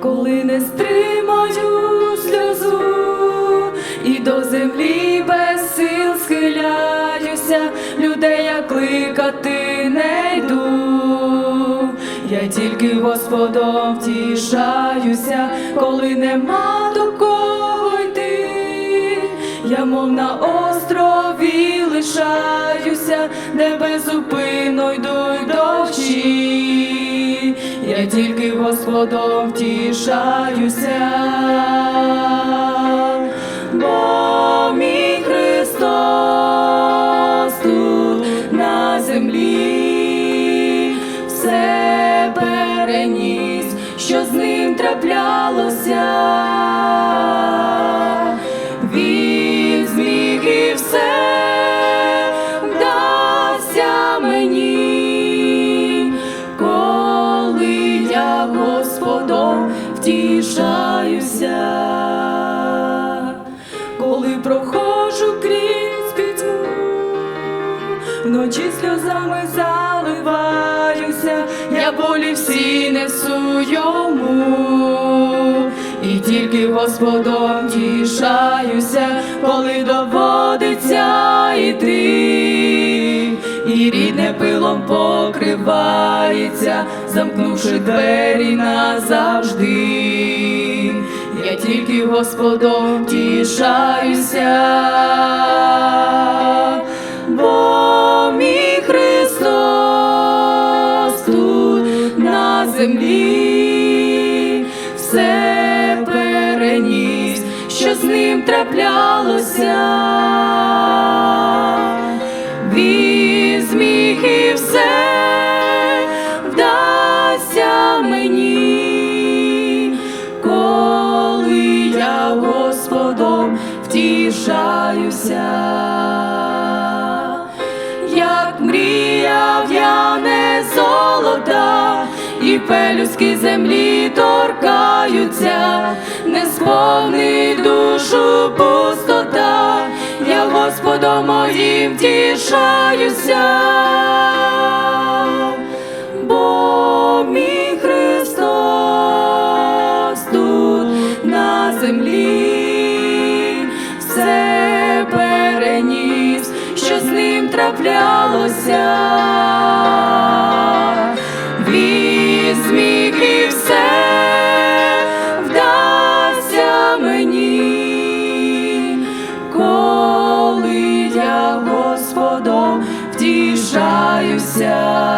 коли не стримаю сльозу, і до землі без сил схиляюся, людей я кликати не йду. Я тільки Господом втішаюся, коли нема до кого йти. Я мов на острові лишаюся, де безупинно йдуть дощі. Я тільки Господом втішаюся, бо мій Христос тут на землі все переніс, що з ним траплялося. Втішаюся, коли проходжу крізь пітьму, вночі сльозами заливаюся, я болі всі несу йому, і тільки Господом тішаюся, коли доводиться і рідне пилом покривається, замкнувши двері назавжди. Я тільки Господом тішаюся, бо мій Христос тут на землі все переніс, що з ним траплялося. Втішаюся, як мріяв я не золота, і пелюски землі торкаються, не сповнить душу пустота, я Господом моїм тішаюся, траплялося, візьмі і все вдасться мені, коли я Господом втішаюся.